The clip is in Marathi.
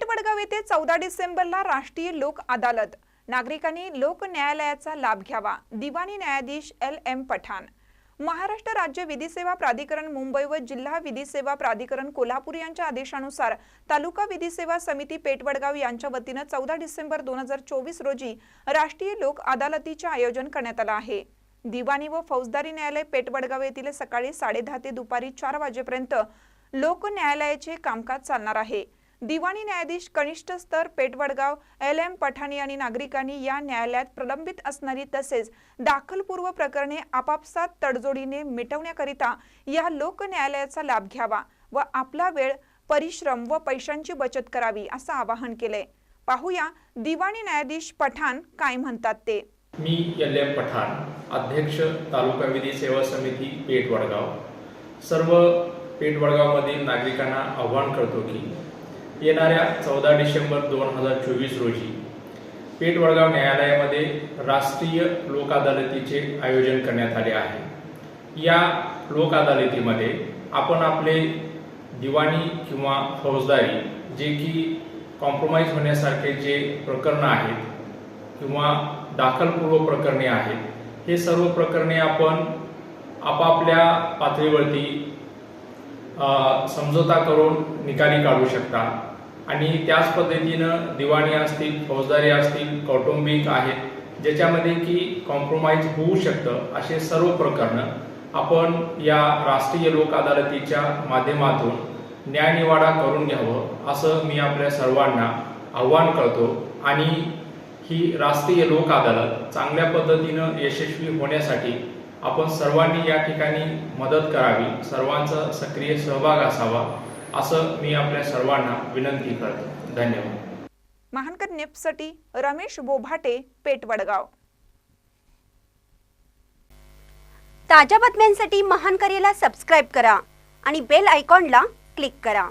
पेठ वडगाव येथे चौदा डिसेंबरला राष्ट्रीय लोक अदालत. नागरिकांनी लोक न्यायालयाचा लाभ घ्यावा. दिवाणी न्यायाधीश एल. एम. पठाण. महाराष्ट्र राज्य विधी सेवा प्राधिकरण मुंबई व जिल्हा विधी सेवा प्राधिकरण कोल्हापूर यांच्या आदेशानुसार तालुका विधी सेवा समिती पेटवडगाव यांच्या वतीनं चौदा डिसेंबर दोन हजार चोवीस रोजी राष्ट्रीय लोक अदालतीचे आयोजन करण्यात आलं आहे. दिवाणी व फौजदारी न्यायालय पेटवडगाव येथील सकाळी साडेदहा ते दुपारी चार वाजेपर्यंत लोक न्यायालयाचे कामकाज चालणार आहे. दिवाणी न्यायाधीश कनिष्ठ स्तर पेटवडगाव एल एम पठाणी आणि नागरिकांनी या न्यायालयात प्रलंबित असणारी तसेच दाखलपूर्व प्रकरणे आपापसात तडजोडीने मिटवण्याकरिता या लोक न्यायालयाचा लाभ घ्यावा व आपला वेळ परिश्रम व पैशांची बचत करावी असं आवाहन केलंय पाहूया दिवाणी न्यायाधीश पठाण काय म्हणतात ते. मी एल एम पठाण अध्यक्ष तालुका विधी सेवा समिती पेठ वडगाव सर्व पेठ वडगावमधील नागरिकांना आव्हान करतो की येणाऱ्या चौदा डिसेंबर दोन हजार चोवीस रोजी पेठवडगाव न्यायालयामध्ये राष्ट्रीय लोक अदालतीचे आयोजन करण्यात आले आहे. या लोक अदालतीमध्ये आपण आपले दिवाणी किंवा फौजदारी जे की कॉम्प्रोमाइज होण्यासारखे जे प्रकरणं आहेत किंवा दाखलपूर्व प्रकरणे आहेत हे सर्व प्रकरणे आपण आपापल्या पातळीवरती समझोता करून निकाली काढू शकता. आणि त्याच पद्धतीनं दिवाणी असतील फौजदारी असतील कौटुंबिक आहेत ज्याच्यामध्ये की कॉम्प्रोमाइज होऊ शकतं असे सर्व प्रकरणं आपण या राष्ट्रीय लोक अदालतीच्या माध्यमातून न्यायनिवाडा करून घ्यावं असं मी आपल्या सर्वांना आव्हान करतो. आणि ही राष्ट्रीय लोक अदालत चांगल्या पद्धतीनं यशस्वी होण्यासाठी आपण सर्वांनी या ठिकाणी मदत करावी सर्वांचा सक्रिय सहभाग असावा असं मी आपल्या सर्वांना विनंती करतो. धन्यवाद. महानकर नेपसाठी रमेश बोभाटे पेटवडगाव. ताज्या बातम्यांसाठी महानकरेला सबस्क्राईब करा आणि बेल आयकॉनला क्लिक करा.